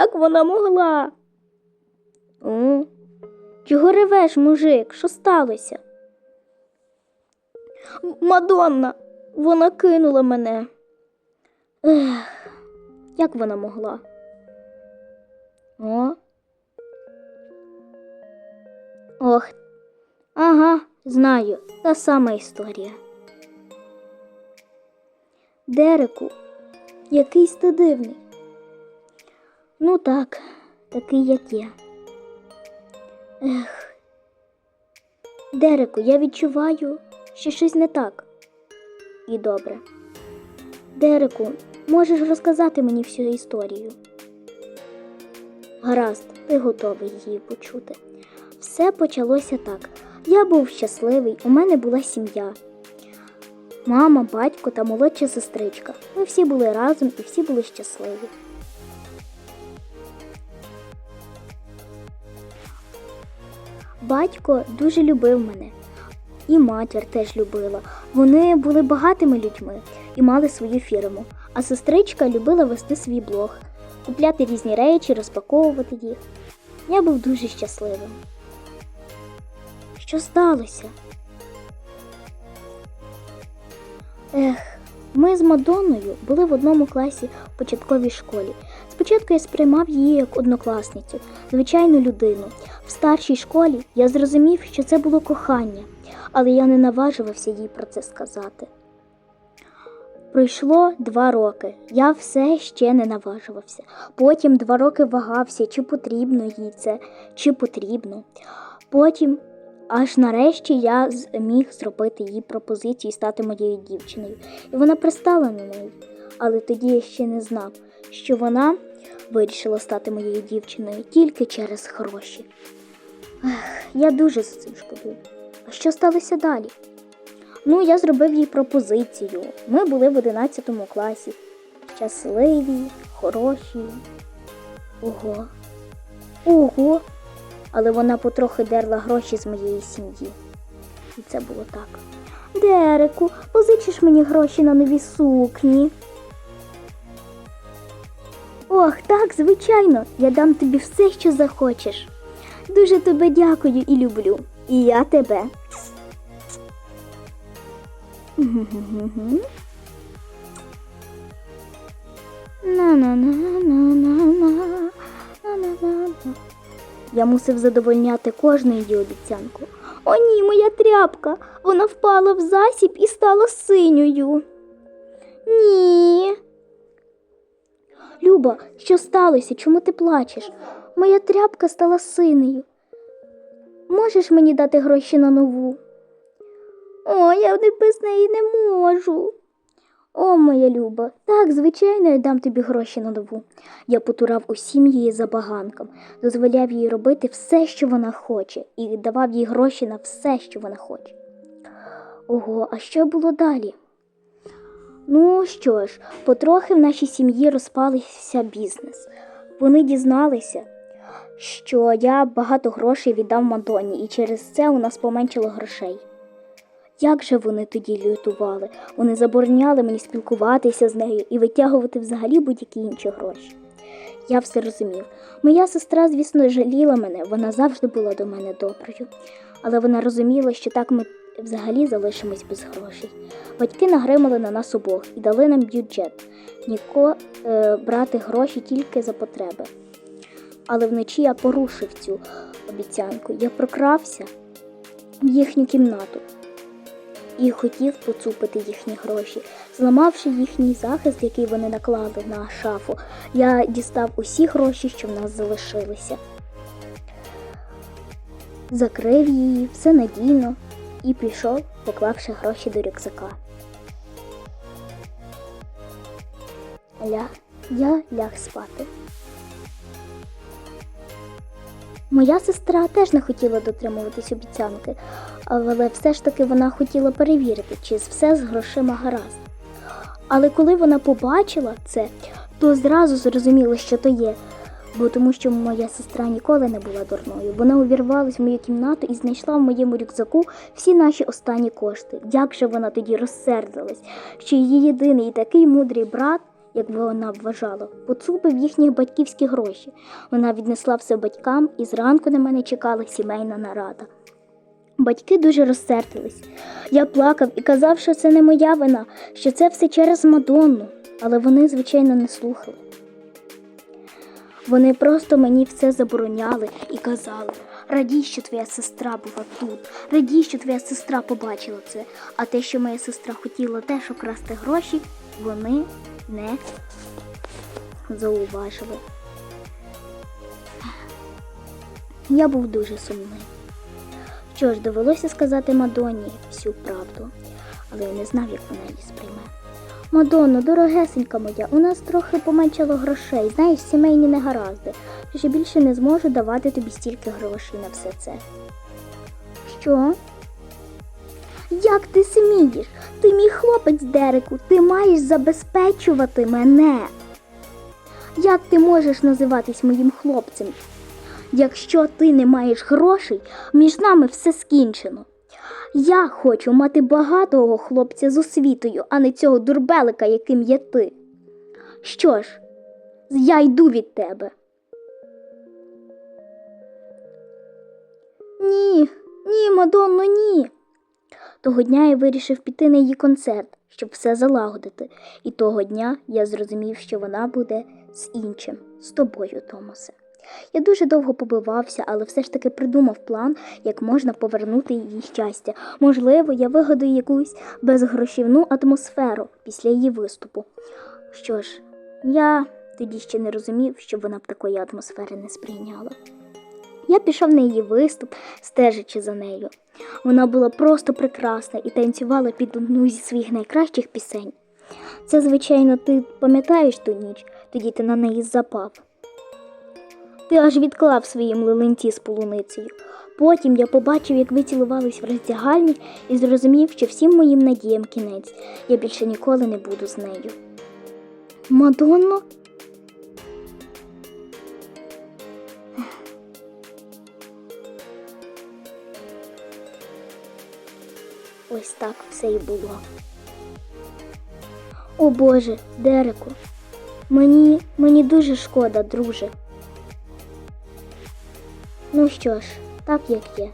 Як вона могла? О, чого ревеш, мужик? Що сталося? Мадонна, вона кинула мене. Ех, як вона могла? О. Ох. Ага, знаю, та сама історія. Дереку, якийсь ти дивний. Ну так, такий як я. Ех. Дереку, я відчуваю, що щось не так. І добре. Дереку, можеш розказати мені всю історію. Гаразд, ти готовий її почути. Все почалося так. Я був щасливий, у мене була сім'я. Мама, батько та молодша сестричка. Ми всі були разом і всі були щасливі. Батько дуже любив мене, і матір теж любила. Вони були багатими людьми і мали свою фірму. А сестричка любила вести свій блог, купляти різні речі, розпаковувати їх. Я був дуже щасливим. Що сталося? Ех, ми з Мадонною були в одному класі в початковій школі. Спочатку я сприймав її як однокласницю, звичайну людину. В старшій школі я зрозумів, що це було кохання, але я не наважувався їй про це сказати. Пройшло два роки. Я все ще не наважувався. Потім два роки вагався, чи потрібно їй це, чи потрібно. Потім, аж нарешті, я зміг зробити їй пропозицію стати моєю дівчиною. І вона пристала на неї. Але тоді я ще не знав, що вона вирішила стати моєю дівчиною тільки через гроші. Ех, я дуже за цим шкодую. А що сталося далі? Ну, я зробив їй пропозицію. Ми були в 11 класі. Щасливі, хороші. Ого. Ого. Але вона потрохи дерла гроші з моєї сім'ї. І це було так. Дереку, позичиш мені гроші на нові сукні. Ох, так, звичайно, я дам тобі все, що захочеш. Дуже тебе дякую і люблю. І я тебе. Мгм. Я мусив задовольняти кожну її обіцянку. О, ні, моя тряпка. Вона впала в засіб і стала синьою. Ні. Люба, що сталося? Чому ти плачеш? Моя тряпка стала синою. Можеш мені дати гроші на нову? О, я без неї не можу. О, моя люба, так, звичайно, я дам тобі гроші на нову. Я потурав усім її забаганкам, дозволяв їй робити все, що вона хоче, і давав їй гроші на все, що вона хоче. Ого, а що було далі? Ну що ж, потрохи в нашій сім'ї розпалився бізнес. Вони дізналися, що я багато грошей віддав Мадоні, і через це у нас поменшало грошей. Як же вони тоді лютували? Вони забороняли мені спілкуватися з нею і витягувати взагалі будь-які інші гроші. Я все розумів. Моя сестра, звісно, жаліла мене, вона завжди була до мене доброю. Але вона розуміла, що так ми взагалі залишимось без грошей. Батьки нагримали на нас обох і дали нам бюджет. Ніко е, брати гроші тільки за потреби. Але вночі я порушив цю обіцянку. Я прокрався в їхню кімнату і хотів поцупити їхні гроші. Зламавши їхній захист, який вони наклали на шафу, я дістав усі гроші, що в нас залишилися. Закрив її все надійно і пішов, поклавши гроші до рюкзака. Ля, я ляг спати. Моя сестра теж не хотіла дотримуватись обіцянки, але все ж таки вона хотіла перевірити, чи все з грошима гаразд. Але коли вона побачила це, то зразу зрозуміла, що то є, бо тому що моя сестра ніколи не була дурною. Вона увірвалась в мою кімнату і знайшла в моєму рюкзаку всі наші останні кошти. Як же вона тоді розсердилась, що її єдиний і такий мудрий брат як вона вважала, поцупив їхні батьківські гроші. Вона віднесла все батькам, і зранку на мене чекала сімейна нарада. Батьки дуже розсердились. Я плакав і казав, що це не моя вина, що це все через Мадонну, але вони, звичайно, не слухали. Вони просто мені все забороняли і казали: радій, що твоя сестра була тут, радій, що твоя сестра побачила це. А те, що моя сестра хотіла теж украсти гроші, вони не зауважили. Я був дуже сумний. Що ж, довелося сказати Мадонні всю правду, але я не знав, як вона її сприйме. Мадонно, дорогесенька моя, у нас трохи поменшало грошей, знаєш, сімейні негаразди, я більше не зможу давати тобі стільки грошей на все це. Що? Як ти смієш? Ти мій хлопець, Дереку, ти маєш забезпечувати мене. Як ти можеш називатись моїм хлопцем? Якщо ти не маєш грошей, між нами все скінчено. Я хочу мати багатого хлопця з освітою, а не цього дурбелика, яким є ти. Що ж, я йду від тебе. Ні, ні, Мадонно, ні. Того дня я вирішив піти на її концерт, щоб все залагодити. І того дня я зрозумів, що вона буде з іншим, з тобою, Томасе. Я дуже довго побивався, але все ж таки придумав план, як можна повернути її щастя. Можливо, я вигадаю якусь безгрошівну атмосферу після її виступу. Що ж, я тоді ще не розумів, що вона б такої атмосфери не сприйняла. Я пішов на її виступ, стежачи за нею. Вона була просто прекрасна і танцювала під одну зі своїх найкращих пісень. Це, звичайно, ти пам'ятаєш ту ніч, тоді ти на неї запав. Ти аж відклав свої млинці з полуницею. Потім я побачив, як ви цілувались в роздягальні, і зрозумів, що всім моїм надіям кінець. Я більше ніколи не буду з нею. Мадонно? Ось так все і було. О Боже, Дереку, мені, мені дуже шкода, друже. Ну що ж, так як є.